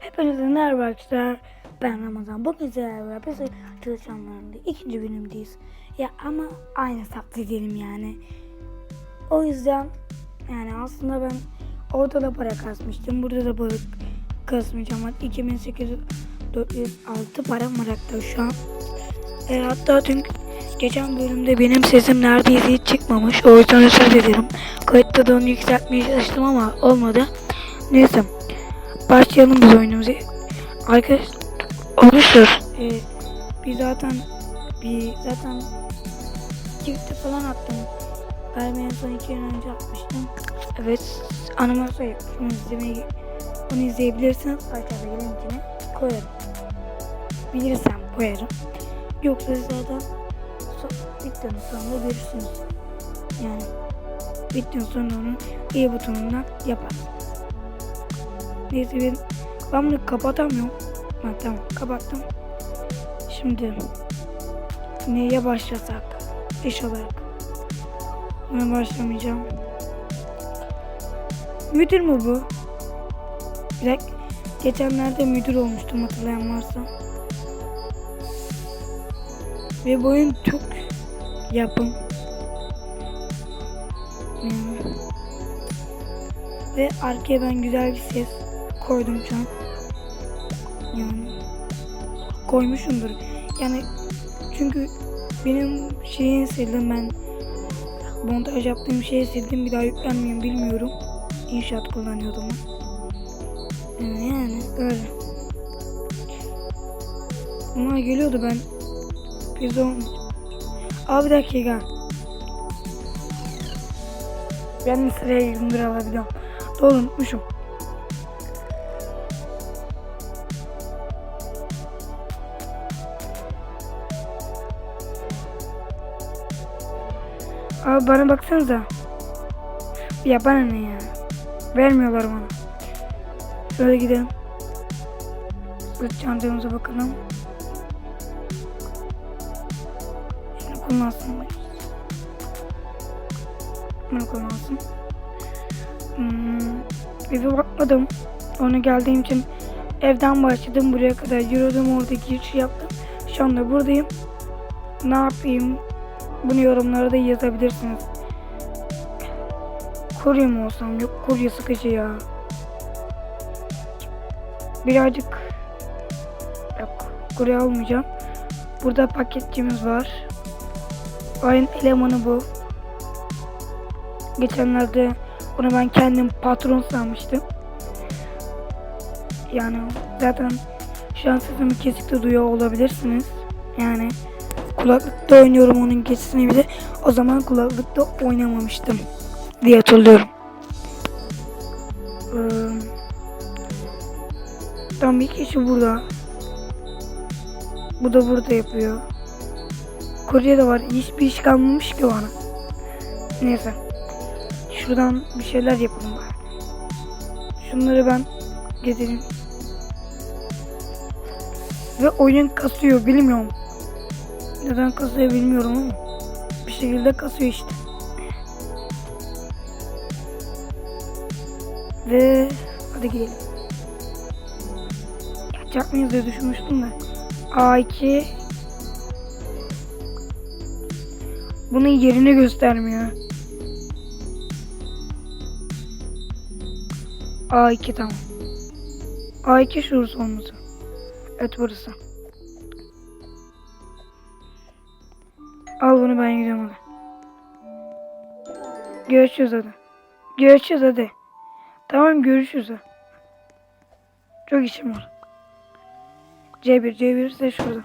Hepinize merhaba arkadaşlar. Ben Ramazan. Bugün sizlerle beraber çalışanlarında ikinci bölümdeyiz. Ya ama aynı saptı diyelim yani. O yüzden yani aslında ben orada da para kasmıştım. Burada da para kasmayacağım. Hatta 2806 param var hatta şu an. E, hatta dün geçen bölümde benim sesim neredeyse hiç çıkmamış. O yüzden özür dilerim. Kayıtta da onu yükseltmeye çalıştım ama olmadı. Neyse. Başlayalım biz oyunumuza. Arkadaş olmuştur. Ee, bir zaten bir zaten çifte falan attım. Galiba en son iki gün önce atmıştım. Evet animasyon yapmışım. İzlemeyi, bunu izleyebilirsiniz. Aşağıda linkini koyarım. Bilirsem koyarım. Yoksa zaten so videonun sonunda görürsünüz. Yani videonun sonunda onun iyi butonundan yaparım. Neyse ben, bunu kapatamıyorum. Ha, tamam kapattım. Şimdi neye başlasak? İş olarak. Ben başlamayacağım. Müdür mü bu? Bir dakika. Geçenlerde müdür olmuştum hatırlayan varsa. Ve bu oyun çok yapım. Ve arkaya ben güzel bir ses koydum şu an. Yani koymuşumdur. Yani çünkü benim şeyi sildim ben montaj yaptığım şeyi sildim bir daha yüklenmeyeyim bilmiyorum. İnşaat kullanıyordum. Ee, yani öyle. Bunlar geliyordu ben pizza Abi bir dakika. Ben de sıraya girdim bir alabiliyorum. Doğru Bana baksanıza. Ya bana ne ya? Vermiyorlar bana. Şöyle gidelim. Sırt çantamıza bakalım. Şunu kullansın. Bunu kullansın. Hmm, eve bakmadım. Onu geldiğim için evden başladım buraya kadar yürüdüm orada giriş yaptım. Şu anda buradayım. Ne yapayım? Bunu yorumlara da yazabilirsiniz. Kurye mi olsam? Yok kurye sıkıcı ya. Birazcık yok kurye almayacağım. Burada paketçimiz var. Ayın elemanı bu. Geçenlerde bunu ben kendim patron sanmıştım. Yani zaten şu an sesimi kesik de duyuyor olabilirsiniz. Yani kulaklıkta oynuyorum onun geçisini bile. O zaman kulaklıkta oynamamıştım diye hatırlıyorum. Ee, tam bir kişi burada. Bu da burada yapıyor. Kurye de var. Hiçbir iş kalmamış ki bana. Neyse. Şuradan bir şeyler yapalım. Şunları ben getireyim. Ve oyun kasıyor bilmiyorum. Neden kasıyor bilmiyorum ama bir şekilde kasıyor işte. Ve hadi gidelim. Yapacak mıyız diye düşünmüştüm de. A2 bunun yerini göstermiyor. A2 tamam. A2 şurası olması. Evet burası. Al bunu ben gidiyorum hadi. Görüşürüz hadi. Görüşürüz hadi. Tamam görüşürüz. Çok işim var. C1 C1 ise şurada.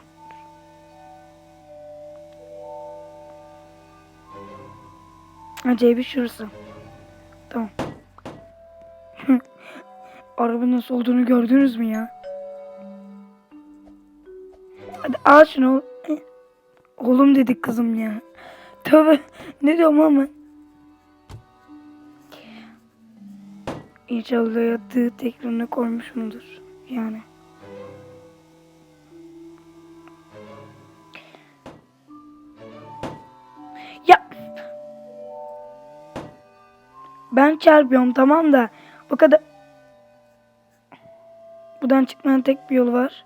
Ha C1 şurası. Tamam. Araba nasıl olduğunu gördünüz mü ya? Hadi al şunu. Oğlum dedik kızım ya. Tabi ne diyorum ama. İnşallah yattığı tekrarına koymuşumdur. Yani. Ya. Ben çarpıyorum tamam da bu kadar Buradan çıkmanın tek bir yolu var.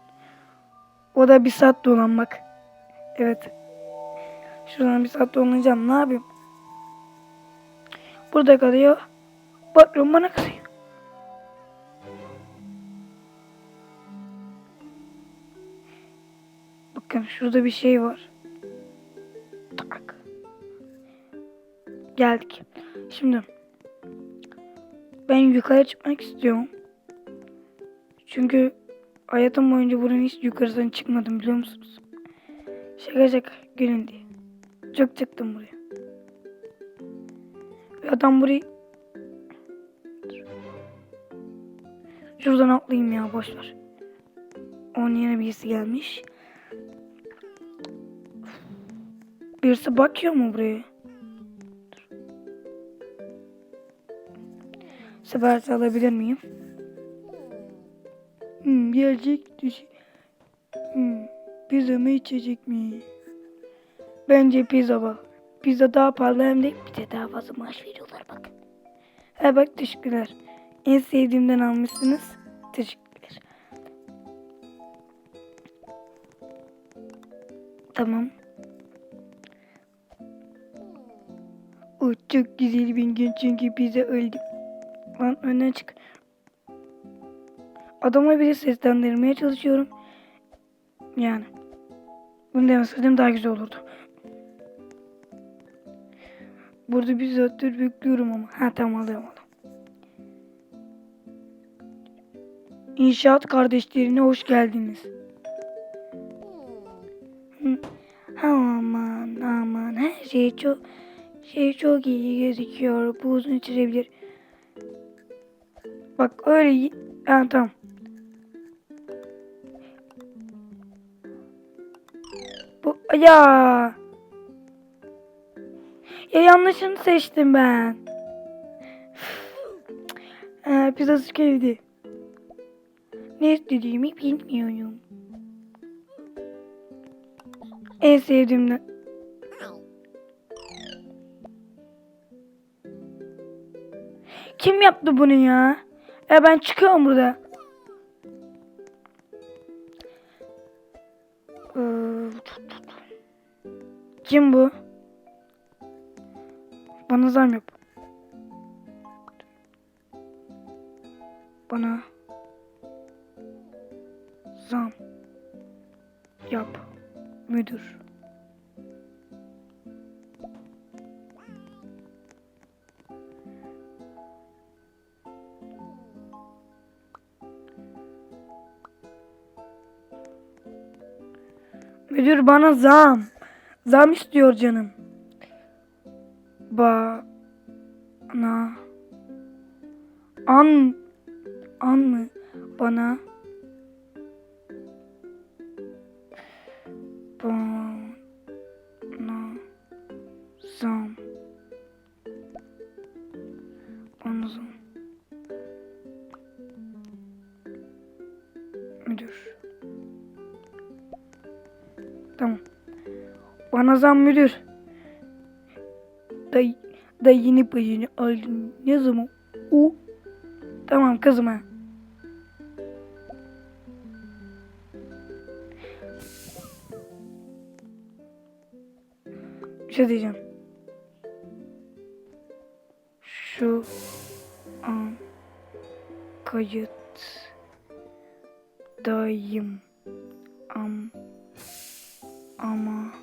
O da bir saat dolanmak. Evet. Şuradan bir saat dolanacağım. Ne yapayım? Burada kalıyor. Bakıyorum bana kızıyor. Bakın şurada bir şey var. Tak. Geldik. Şimdi ben yukarı çıkmak istiyorum. Çünkü hayatım boyunca buranın hiç yukarıdan çıkmadım biliyor musunuz? Şaka şaka gülün diye. Çok çıktım buraya. Ve adam burayı Şuradan atlayayım ya boş ver. Onun yerine birisi gelmiş. Birisi bakıyor mu buraya? Sefer alabilir miyim? Hmm, gelecek düş. Hmm, pizza mı içecek mi? Bence pizza var. Pizza daha pahalı hem de bir de daha fazla maaş veriyorlar bak. Ha bak teşekkürler. En sevdiğimden almışsınız. Teşekkürler. Tamam. O çok güzel bir gün çünkü pizza öldü. Lan önden çık. Adama bile seslendirmeye çalışıyorum. Yani. Bunu demeseydim daha güzel olurdu. Burada bir saattir bekliyorum ama. Ha tamam alıyorum onu. İnşaat kardeşlerine hoş geldiniz. Aman aman her şey çok şey çok iyi gözüküyor. Bu uzun sürebilir. Bak öyle ha, tamam. Bu ya. Ya yanlışını seçtim ben. Ee, pizza geldi. Ne istediğimi bilmiyorum. En sevdiğimden. Kim yaptı bunu ya? Ya ben çıkıyorum burada. Ee, Kim bu? Bana zam yap. Bana zam yap müdür. Müdür bana zam. Zam istiyor canım. Ba na an an mı bana? Bana zam. Bana zam. Müdür. Tamam. Bana zam müdür da yeni payını aldın ne zaman o tamam kızım ha Bir şey diyeceğim. Şu an kayıttayım. Am ama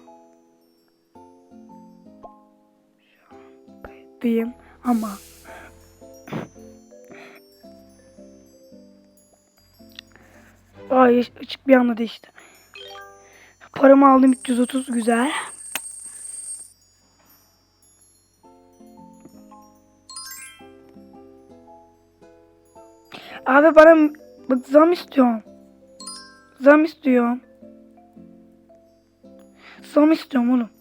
kayıttayım ama Ay açık bir anda değişti. Paramı aldım 330 güzel. Abi bana bak zam istiyorum. Zam istiyorum. Zam istiyorum oğlum.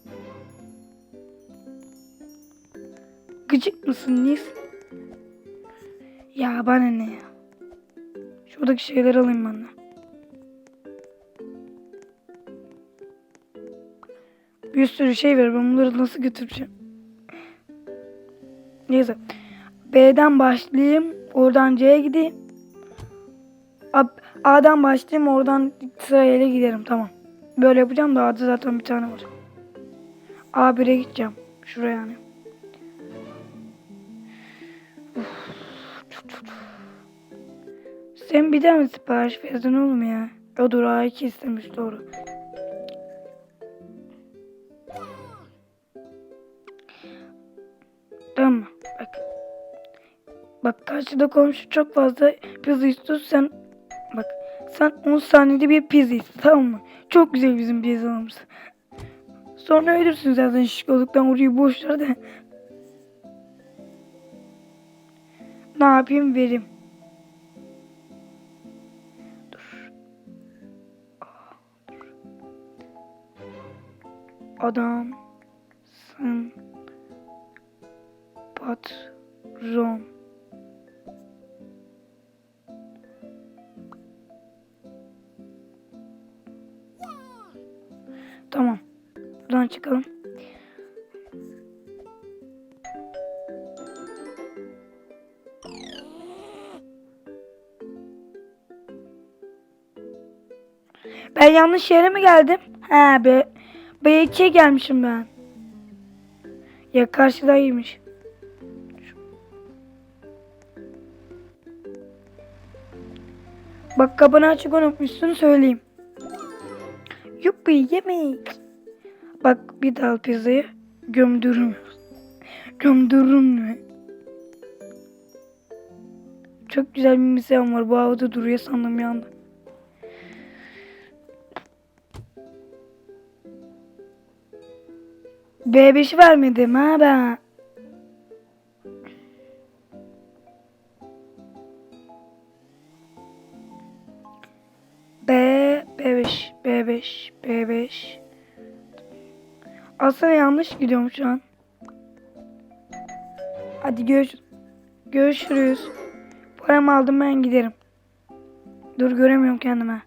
Gıcık mısın Nis? Ya bana ne ya? Şuradaki şeyleri alayım de. Bir sürü şey var. Ben bunları nasıl götüreceğim? Neyse. B'den başlayayım. Oradan C'ye gideyim. A'dan başlayayım oradan sırayla giderim tamam. Böyle yapacağım da A'da zaten bir tane var. A1'e gideceğim. Şuraya yani. Sen bir daha mı sipariş verdin oğlum ya? O dur A2 istemiş doğru. Tamam? Bak. Bak karşıda komşu çok fazla pizza istiyor. Sen bak sen 10 saniyede bir pizza iste tamam mı? Çok güzel bizim pizzalarımız. Sonra ölürsün zaten şişkoluktan orayı boş ver de. Ne yapayım vereyim. Adamsın patron. Tamam. Buradan çıkalım. Ben yanlış yere mi geldim? He be. B2'ye gelmişim ben. Ya karşıdaymış. Bak kapını açık unutmuşsun söyleyeyim. Yuppi yemek. Bak bir dal pizzayı gömdürürüm. Gömdürürüm mü? Çok güzel bir misafir var. Bu havada duruyor sandım bir B5'i vermedim ha ben. B, B5, B5, B5. Aslında yanlış gidiyorum şu an. Hadi görüş görüşürüz. Paramı aldım ben giderim. Dur göremiyorum kendime.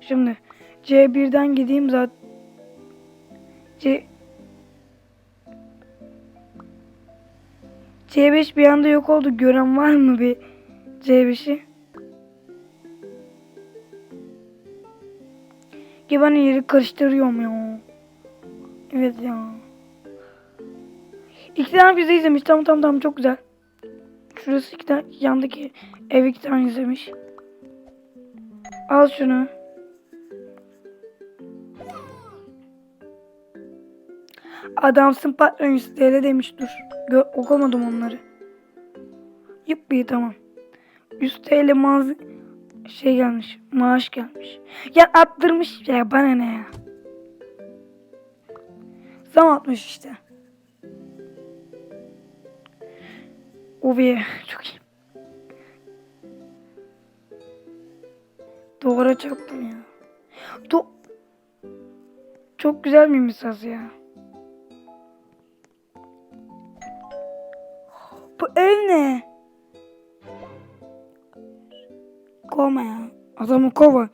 Şimdi C1'den gideyim zaten. C C5 bir anda yok oldu. Gören var mı bir C5'i? Ki ben yeri karıştırıyorum ya. Evet ya. İki tane pizza izlemiş. Tamam tamam tamam çok güzel. Şurası iki tane yandaki ev iki tane izlemiş. Al şunu. Adamsın patron 100 TL demiş dur. Gö okumadım onları. Yuppi tamam. 100 TL maz şey gelmiş. Maaş gelmiş. Ya attırmış ya bana ne ya. Zam atmış işte. Ubi çok iyi. Duvara çarptım ya. Do çok güzel bir misaz ya. Ev ne? Kovma ya. Adamı kova.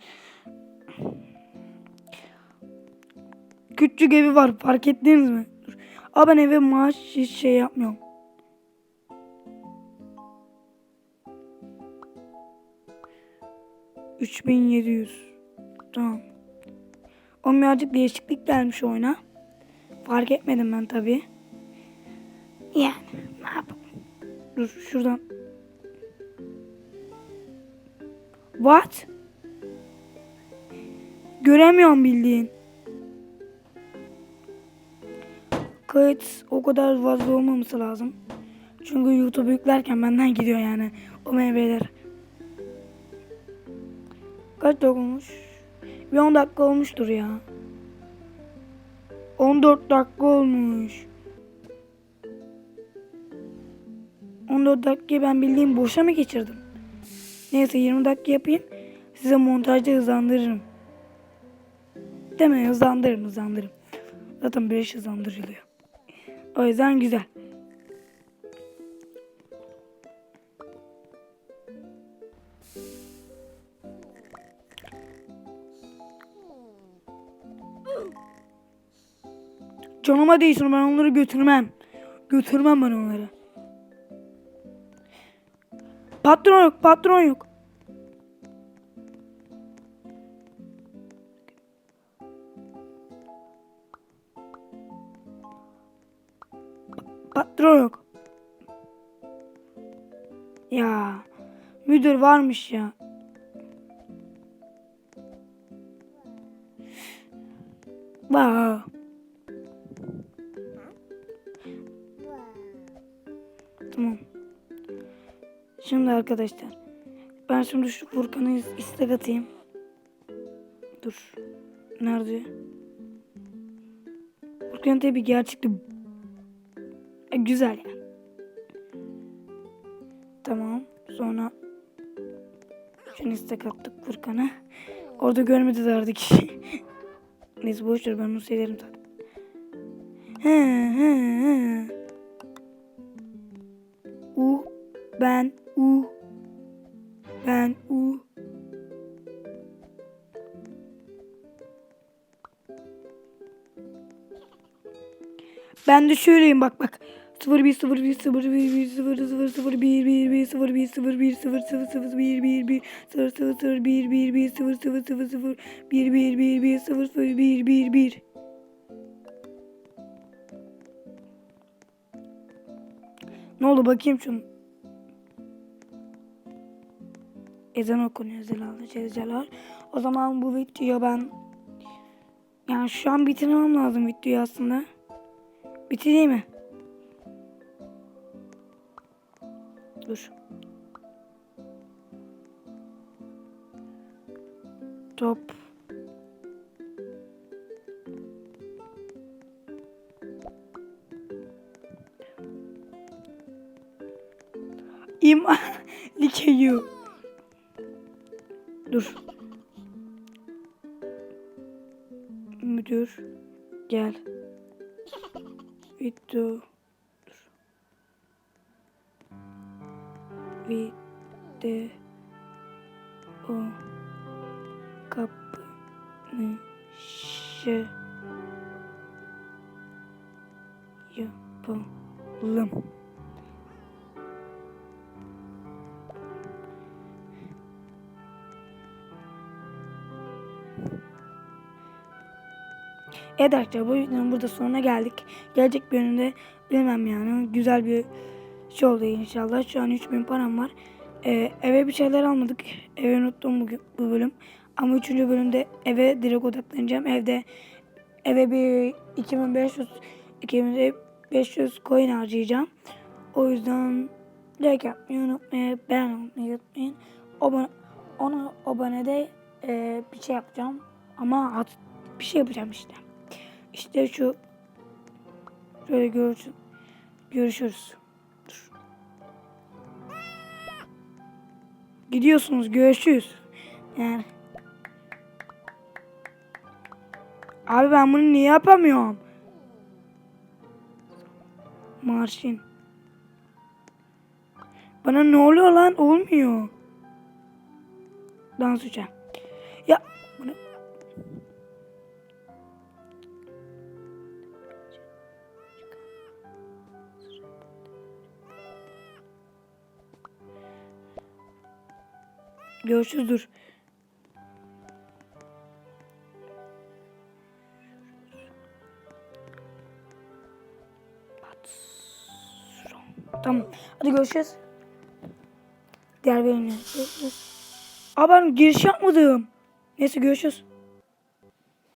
Küçük evi var fark ettiniz mi? Dur. Aa ben eve maaş hiç şey yapmıyorum. Üç bin yedi yüz. Tamam. O birazcık değişiklik gelmiş oyuna. Fark etmedim ben tabii. Yani? Dur şuradan. What? Göremiyorum bildiğin. Kayıt o kadar fazla olmaması lazım. Çünkü YouTube yüklerken benden gidiyor yani o meyveler. Kaç dakika olmuş? Bir 10 dakika olmuştur ya. 14 dakika olmuş. 14 dakikayı ben bildiğim boşa mı geçirdim? Neyse 20 dakika yapayım. Size montajda hızlandırırım. Mi? Hızlandırırım hızlandırırım. Zaten bir iş hızlandırılıyor. O yüzden güzel. Canıma değsin ben onları götürmem. Götürmem ben onları. Patron yok, patron yok. Patron yok. Ya müdür varmış ya. Wow. Tamam. Şimdi arkadaşlar. Ben şimdi şu Furkan'a is- istek atayım. Dur. Nerede? Furkan tabi gerçekten e, güzel yani. Tamam. Sonra şunu istek attık Furkan'a. Orada görmediler artık kişi. Neyse boş ver ben onu silerim zaten. He ben u ben u Ben de şöyleyim bak bak. 0 1 0 1 0 1 1 0 0 0 1 1 1 0 1 0 1 0 0 0 1 1 1 0 0 0 1 1 1 0 0 0 0 1 1 1 1 0 0 1 1 1 Ne oldu bakayım şunu. Ezan okunuyor Zelal Celal. O zaman bu videoyu ben yani şu an bitirmem lazım videoyu aslında. Bitireyim mi? Dur. Top. İma likeyu. Dur. Kapını şey yapalım. Evet arkadaşlar bu videonun burada sonuna geldik. Gelecek bölümde bilmem yani güzel bir şey oldu inşallah. Şu an 3000 param var. Ee, eve bir şeyler almadık. Eve unuttum bugün, bu bölüm. Ama 3. bölümde eve direkt odaklanacağım. Evde eve bir 2500 2500 coin harcayacağım. O yüzden like yapmayı unutmayın. Beğen unutmayı unutmayın. Abone, ona abonede e, bir şey yapacağım. Ama hat, bir şey yapacağım işte. İşte şu şöyle görsün. Görüşürüz. Dur. Gidiyorsunuz görüşürüz. Yani. Abi ben bunu niye yapamıyorum? Marşin. Bana ne oluyor lan? Olmuyor. Dans uçağı. Ya bunu Görüşürüz dur. Tamam. Hadi görüşürüz. Diğer bölümde görüşürüz. Aa ben giriş yapmadım. Neyse görüşürüz.